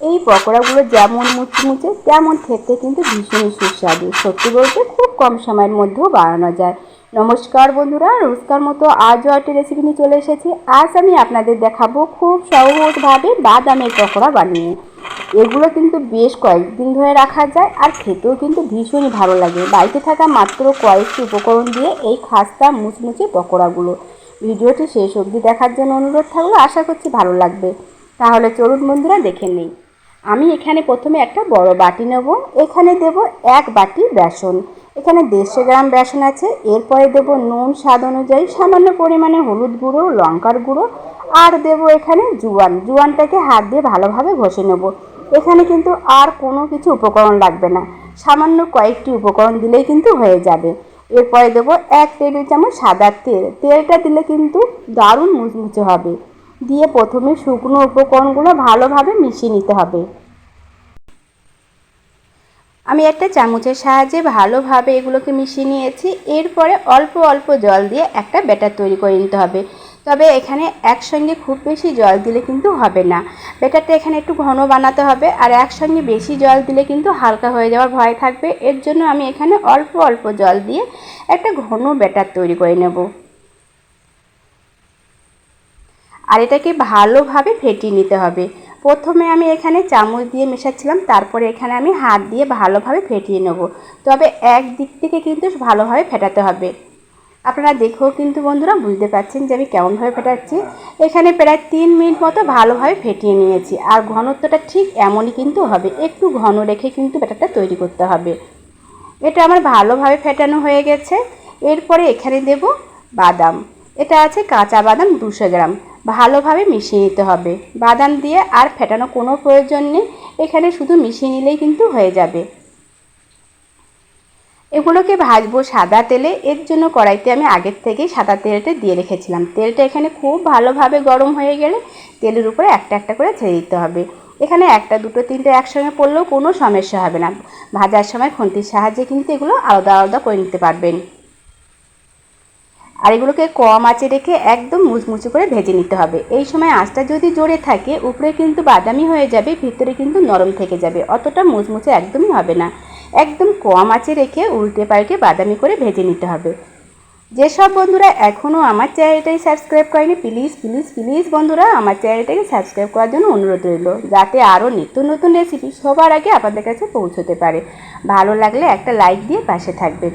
এই পকোড়াগুলো যেমন মুচমুচে, তেমন খেতে কিন্তু ভীষণই সুস্বাদু। সত্যি বলতে খুব কম সময়ের মধ্যেও বানানো যায়। নমস্কার বন্ধুরা রোজকার মতো আজও একটি রেসিপি নিয়ে চলে এসেছি। আজ আমি আপনাদের দেখাবো খুব সহজভাবে বাদামের পকোড়া বানিয়ে। এগুলো কিন্তু বেশ কয়েকদিন ধরে রাখা যায় আর খেতেও কিন্তু ভীষণই ভালো লাগে। বাড়িতে থাকা মাত্র কয়েকটি উপকরণ দিয়ে এই খাস্তা মুচমুচে পকোড়াগুলো। ভিডিওটি শেষ অবধি দেখার জন্য অনুরোধ থাকল। আশা করছি ভালো লাগবে। তাহলে চলুন বন্ধুরা, দেখে নিই। আমি এখানে প্রথমে একটা বড় বাটি নেব। এখানে দেব এক বাটি বেসন। এখানে দেড়শো গ্রাম বেসন আছে। এরপরে দেব নুন স্বাদ অনুযায়ী সামান্য পরিমাণে হলুদ গুঁড়ো, লঙ্কার গুঁড়ো। আর দেব এখানে জুয়ান। জুয়ানটাকে হাত দিয়ে ভালোভাবে ঘষে নেব। এখানে কিন্তু আর কোনো কিছু উপকরণ লাগবে না। সামান্য কয়েকটি উপকরণ দিলেই কিন্তু হয়ে যাবে। এরপরে দেবো এক টেবিল চামচ সাদা তেল। তেলটা দিলে কিন্তু দারুণ মুচমুচে হবে। দিয়ে প্রথমে শুকনো উপকরণগুলো ভালোভাবে মিশিয়ে নিতে হবে। আমি একটা চামচের সাহায্যে ভালোভাবে এগুলোকে মিশিয়ে নিয়েছি। এরপরে অল্প অল্প জল দিয়ে একটা ব্যাটার তৈরি করে নিতে হবে। তবে এখানে একসঙ্গে খুব বেশি জল দিলে কিন্তু হবে না। ব্যাটারটা এখানে একটু ঘন বানাতে হবে আর একসঙ্গে বেশি জল দিলে কিন্তু হালকা হয়ে যাওয়ার ভয় থাকবে। এর জন্য আমি এখানে অল্প অল্প জল দিয়ে একটা ঘন ব্যাটার তৈরি করে নেব। আর এটাকে ভালোভাবে ফেটিয়ে নিতে হবে। প্রথমে আমি এখানে চামচ দিয়ে মেশাচ্ছিলাম, তারপরে এখানে আমি হাত দিয়ে ভালোভাবে ফেটিয়ে নেব। তবে এক দিক থেকে কিন্তু ভালোভাবে ফেটাতে হবে। আপনারা দেখেও কিন্তু বন্ধুরা বুঝতে পারছেন যে আমি কেমনভাবে ফেটাচ্ছি। এখানে প্রায় তিন মিনিট মতো ভালোভাবে ফেটিয়ে নিয়েছি, আর ঘনত্বটা ঠিক এমনই কিন্তু হবে। একটু ঘন রেখে কিন্তু ব্যাটারটা তৈরি করতে হবে। এটা আমার ভালোভাবে ফেটানো হয়ে গেছে। এরপরে এখানে দেব বাদাম। এটা আছে কাঁচা বাদাম দুশো গ্রাম। ভালোভাবে মিশিয়ে নিতে হবে। বাদাম দিয়ে আর ফেটানো কোনো প্রয়োজন নেই। এখানে শুধু মিশিয়ে নিলেই কিন্তু হয়ে যাবে। এগুলোকে ভাজবো সাদা তেলে। এর জন্য কড়াইতে আমি আগের থেকেই সাদা তেলটা দিয়ে রেখেছিলাম। তেলটা এখানে খুব ভালোভাবে গরম হয়ে গেলে তেলের উপরে একটা একটা করে ছেড়ে দিতে হবে। এখানে একটা, দুটো, তিনটে একসঙ্গে পড়লেও কোনো সমস্যা হবে না। ভাজার সময় খুন্তির সাহায্যে কিন্তু এগুলো আলাদা আলাদা করে নিতে পারবেন। আর এগুলোকে কম আঁচে রেখে একদম মুচমুচে করে ভেজে নিতে হবে। এই সময় আঁচটা যদি জোরে থাকে, উপরে কিন্তু বাদামি হয়ে যাবে, ভিতরে কিন্তু নরম থেকে যাবে। অতটা মুচমুচে একদমই হবে না। একদম কম আঁচে রেখে উল্টে পাল্টে বাদামি করে ভেজে নিতে হবে। যেসব বন্ধুরা এখনও আমার চ্যানেলটাকে সাবস্ক্রাইব করেনি, প্লিজ প্লিজ প্লিজ বন্ধুরা আমার চ্যানেলটাকে সাবস্ক্রাইব করার জন্য অনুরোধ রইল। যাতে আরও নিত্য নতুন রেসিপি সবার আগে আপনাদের কাছে পৌঁছতে পারে। ভালো লাগলে একটা লাইক দিয়ে পাশে থাকবে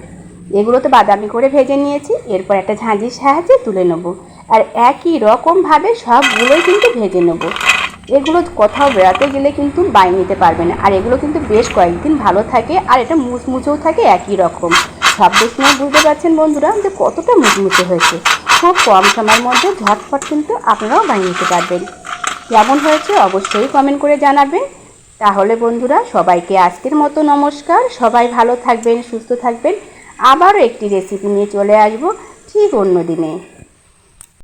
এগুলো তো বাদামি করে ভেজে নিয়েছি, এরপর একটা ঝাঁঝির সাহায্যে তুলে নেব। আর একই রকমভাবে সবগুলোই কিন্তু ভেজে নেব। এগুলো কোথাও বেড়াতে গেলে কিন্তু বাই নিতে পারবে না। আর এগুলো কিন্তু বেশ কয়েকদিন ভালো থাকে, আর এটা মুচমুচেও থাকে একই রকম। সব সময় বুঝতে পারছেন বন্ধুরা যে কতটা মুচমুচে হয়েছে। খুব কম সময়ের মধ্যে ঝটফট কিন্তু আপনারাও বানিয়ে নিতে পারবেন। কেমন হয়েছে অবশ্যই কমেন্ট করে জানাবেন। তাহলে বন্ধুরা সবাইকে আজকের মতো নমস্কার। সবাই ভালো থাকবেন, সুস্থ থাকবেন। আবারও একটি রেসিপি নিয়ে চলে আসব ঠিক অন্য দিনে।